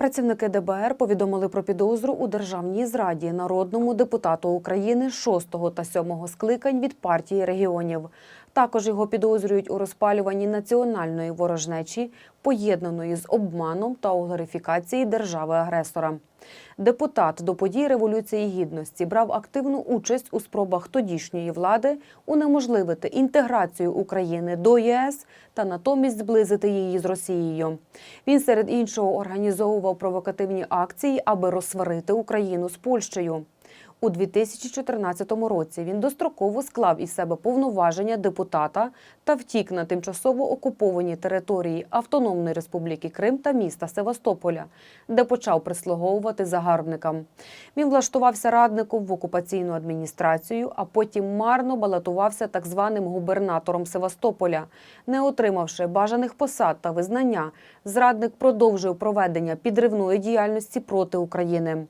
Працівники ДБР повідомили про підозру у державній зраді народному депутату України 6 та 7 скликань від партії регіонів. Також його підозрюють у розпалюванні національної ворожнечі, поєднаної з обманом та у глорифікації держави-агресора. Депутат до подій Революції Гідності брав активну участь у спробах тодішньої влади унеможливити інтеграцію України до ЄС та натомість зблизити її з Росією. Він серед іншого організовував провокативні акції, аби розсварити Україну з Польщею. У 2014 році він достроково склав із себе повноваження депутата та втік на тимчасово окуповані території Автономної Республіки Крим та міста Севастополя, де почав прислуговувати загарбникам. Він влаштувався радником в окупаційну адміністрацію, а потім марно балотувався так званим губернатором Севастополя. Не отримавши бажаних посад та визнання, зрадник продовжив проведення підривної діяльності проти України.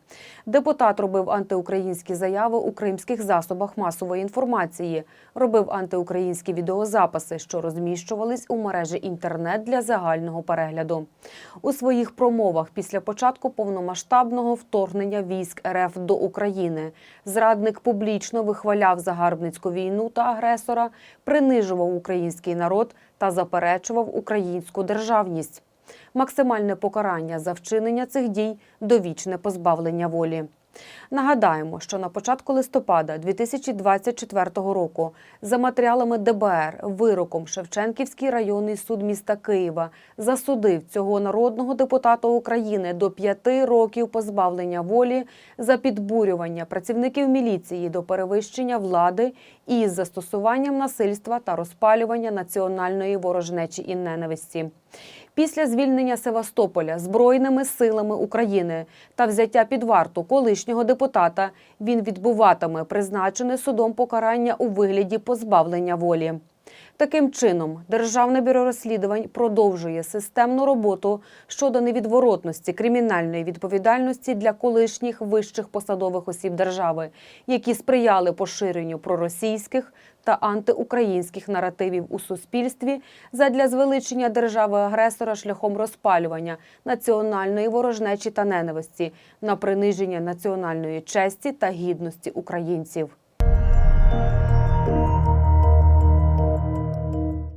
Депутат робив антиукраїнські заяви у кримських засобах масової інформації, робив антиукраїнські відеозаписи, що розміщувались у мережі інтернет для загального перегляду. У своїх промовах після початку повномасштабного вторгнення військ РФ до України зрадник публічно вихваляв загарбницьку війну та агресора, принижував український народ та заперечував українську державність. Максимальне покарання за вчинення цих дій довічне позбавлення волі. Нагадаємо, що на початку листопада 2024 року за матеріалами ДБР вироком Шевченківський районний суд міста Києва засудив цього народного депутата України до п'яти років позбавлення волі за підбурювання працівників міліції до перевищення влади із застосуванням насильства та розпалювання національної ворожнечі і ненависті. Після звільнення Севастополя Збройними силами України та взяття під варту колишнього депутата він відбуватиме призначене судом покарання у вигляді позбавлення волі. Таким чином, Державне бюро розслідувань продовжує системну роботу щодо невідворотності кримінальної відповідальності для колишніх вищих посадових осіб держави, які сприяли поширенню проросійських та антиукраїнських наративів у суспільстві задля звеличення держави-агресора шляхом розпалювання національної ворожнечі та ненависті на приниження національної честі та гідності українців.